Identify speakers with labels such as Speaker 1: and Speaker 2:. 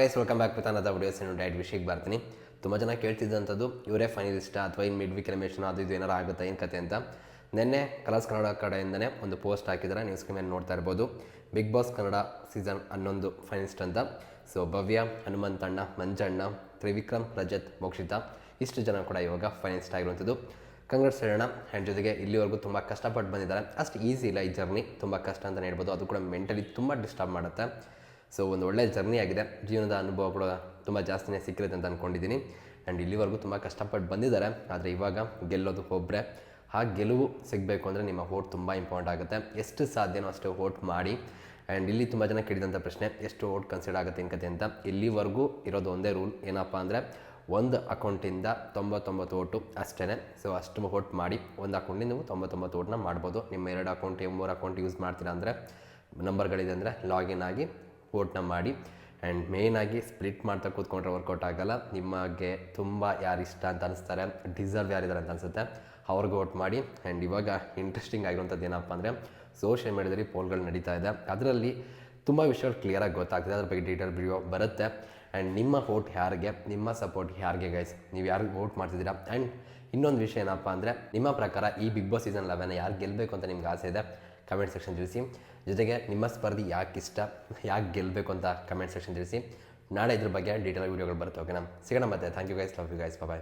Speaker 1: Guys welcome back with ಅನ್ನದ videos ಏನು diet ವಿಷಯಕ್ಕೆ ಬರ್ತೀನಿ ತುಂಬ ಜನ ಕೇಳ್ತಿದ್ದಂಥದ್ದು ಇವರೇ ಫೈನಲಿಸ್ಟ್ ಅಥವಾ ಇನ್ ಮಿಡ್ ವೀಕ್ ಎಲಿಮಿನೇಷನ್ ಅದು ಇದು ಏನಾರು ಆಗುತ್ತೆ, ಏನು ಕತೆ ಅಂತ. ನಿನ್ನೆ ಕಲರ್ಸ್ ಕನ್ನಡ ಕಡೆಯಿಂದನೇ ಒಂದು ಪೋಸ್ಟ್ ಹಾಕಿದ್ದಾರೆ ನ್ಯೂಸ್ ಮೇಲೆ ನೋಡ್ತಾ ಇರ್ಬೋದು. ಬಿಗ್ ಬಾಸ್ ಕನ್ನಡ ಸೀಸನ್ ಹನ್ನೊಂದು ಫೈನಲಿಸ್ಟ್ ಅಂತ. ಸೊ ಭವ್ಯ, ಹನುಮಂತಣ್ಣ, ಮಂಜಣ್ಣ, ತ್ರಿವಿಕ್ರಮ್, ರಜತ್, ಮೋಕ್ಷಿತಾ, ಇಷ್ಟು ಜನ ಕೂಡ ಇವಾಗ ಫೈನಲಿಸ್ಟ್ ಆಗಿರುವಂಥದ್ದು. ಕಂಗ್ರೆಸ್ ಹೇಳೋಣ ಆ್ಯಂಡ್ ಜೊತೆಗೆ ಇಲ್ಲಿವರೆಗೂ ತುಂಬ ಕಷ್ಟಪಟ್ಟು ಬಂದಿದ್ದಾರೆ. ಅಷ್ಟು ಈಸಿ ಇಲ್ಲ ಈ ಜರ್ನಿ ತುಂಬ ಕಷ್ಟ ಅಂತಲೇ ಹೇಳ್ಬೋದು. ಅದು ಕೂಡ ಮೆಂಟಲಿ ತುಂಬ ಡಿಸ್ಟರ್ಬ್ ಮಾಡುತ್ತೆ. ಸೊ ಒಂದು ಒಳ್ಳೆಯ ಜರ್ನಿ ಆಗಿದೆ. ಜೀವನದ ಅನುಭವ ಕೂಡ ತುಂಬ ಜಾಸ್ತಿನೇ ಸಿಕ್ಕಿರುತ್ತೆ ಅಂತ ಅಂದ್ಕೊಂಡಿದ್ದೀನಿ ಆ್ಯಂಡ್ ಇಲ್ಲಿವರೆಗೂ ತುಂಬ ಕಷ್ಟಪಟ್ಟು ಬಂದಿದ್ದಾರೆ. ಆದರೆ ಇವಾಗ ಗೆಲ್ಲೋದು ಒಬ್ಬರೆ ಆ ಗೆಲುವು ಸಿಗಬೇಕು ಅಂದರೆ ನಿಮ್ಮ ಓಟ್ ತುಂಬ ಇಂಪಾರ್ಟೆಂಟ್ ಆಗುತ್ತೆ. ಎಷ್ಟು ಸಾಧ್ಯನೋ ಅಷ್ಟು ಓಟ್ ಮಾಡಿ. ಆ್ಯಂಡ್ ಇಲ್ಲಿ ತುಂಬ ಜನ ಕೇಳಿದಂಥ ಪ್ರಶ್ನೆ, ಎಷ್ಟು ಓಟ್ ಕನ್ಸಿಡರ್ ಆಗುತ್ತೆ ಇನ್ಕತೆ ಅಂತ? ಇಲ್ಲಿವರೆಗೂ ಇರೋದು ಒಂದೇ ರೂಲ್ ಏನಪ್ಪ ಅಂದರೆ ಒಂದು ಅಕೌಂಟಿಂದ ತೊಂಬತ್ತೊಂಬತ್ತು ಓಟು ಅಷ್ಟೇ ಸೊ ಅಷ್ಟು ಓಟ್ ಮಾಡಿ. ಒಂದು ಅಕೌಂಟಿಂದ ನೀವು ತೊಂಬತ್ತೊಂಬತ್ತು ಓಟನ್ನ ಮಾಡ್ಬೋದು. ನಿಮ್ಮ ಎರಡು ಅಕೌಂಟ್ ಮೂರು ಅಕೌಂಟ್ ಯೂಸ್ ಮಾಡ್ತೀರಾ ಅಂದರೆ ನಂಬರ್ಗಳಿದೆ ಅಂದರೆ ಲಾಗಿನ್ ಆಗಿ ವೋಟ್ನ ಮಾಡಿ ಆ್ಯಂಡ್ ಮೇಯ್ನಾಗಿ ಸ್ಪ್ಲಿಟ್ ಮಾಡ್ತಾ ಕೂತ್ಕೊಂಡ್ರೆ ವರ್ಕೌಟ್ ಆಗಲ್ಲ. ನಿಮಗೆ ತುಂಬ ಯಾರು ಇಷ್ಟ ಅಂತ ಅನಿಸ್ತಾರೆ ಡಿಸರ್ವ್ ಯಾರಿದ್ದಾರೆ ಅಂತ ಅನಿಸುತ್ತೆ, ಅವ್ರಿಗೆ ವೋಟ್ ಮಾಡಿ. ಆ್ಯಂಡ್ ಇವಾಗ ಇಂಟ್ರೆಸ್ಟಿಂಗ್ ಆಗಿರುವಂಥದ್ದು ಏನಪ್ಪ ಅಂದರೆ ಸೋಷಿಯಲ್ ಮೀಡಿಯಾದಲ್ಲಿ ಪೋಲ್ಗಳು ನಡೀತಾ ಇದೆ. ಅದರಲ್ಲಿ ತುಂಬ ವಿಷಯಗಳು ಕ್ಲಿಯರಾಗಿ ಗೊತ್ತಾಗ್ತದೆ. ಅದ್ರ ಬಗ್ಗೆ ಡೀಟೇಲ್ ವಿಡಿಯೋ ಬರುತ್ತೆ. ಆ್ಯಂಡ್ ನಿಮ್ಮ ವೋಟ್ ಯಾರಿಗೆ, ನಿಮ್ಮ ಸಪೋರ್ಟ್ ಯಾರಿಗೆ ಗೈಸ್ ನೀವು ಯಾರಿಗೆ ವೋಟ್ ಮಾಡ್ತಿದ್ದೀರಾ? ಆ್ಯಂಡ್ ಇನ್ನೊಂದು ವಿಷಯ ಏನಪ್ಪ ಅಂದರೆ, ನಿಮ್ಮ ಪ್ರಕಾರ ಈ ಬಿಗ್ ಬಾಸ್ ಸೀಸನ್ ಲೆವೆನ್ ಯಾರು ಗೆಲ್ಲಬೇಕು ಅಂತ ನಿಮ್ಗೆ ಆಸೆ ಇದೆ? ಕಮೆಂಟ್ ಸೆಕ್ಷನ್ ತಿಳಿಸಿ. ಜೊತೆಗೆ ನಿಮ್ಮ ಸ್ಪರ್ಧಿ ಯಾಕೆ ಇಷ್ಟ ಯಾಕೆ ಗೆಲ್ಲಬೇಕು ಅಂತ ಕಮೆಂಟ್ ಸೆಕ್ಷನ್ ತಿಳಿಸಿ. ನಾಳೆ ಇದ್ರ ಬಗ್ಗೆ ಡೀಟೇಲ್ ವೀಡಿಯೋಗಳು ಬರುತ್ತೆ ಓಕೆನಾ ಸಿಗೋಣ ಮತ್ತೆ. Thank you guys love you guys bye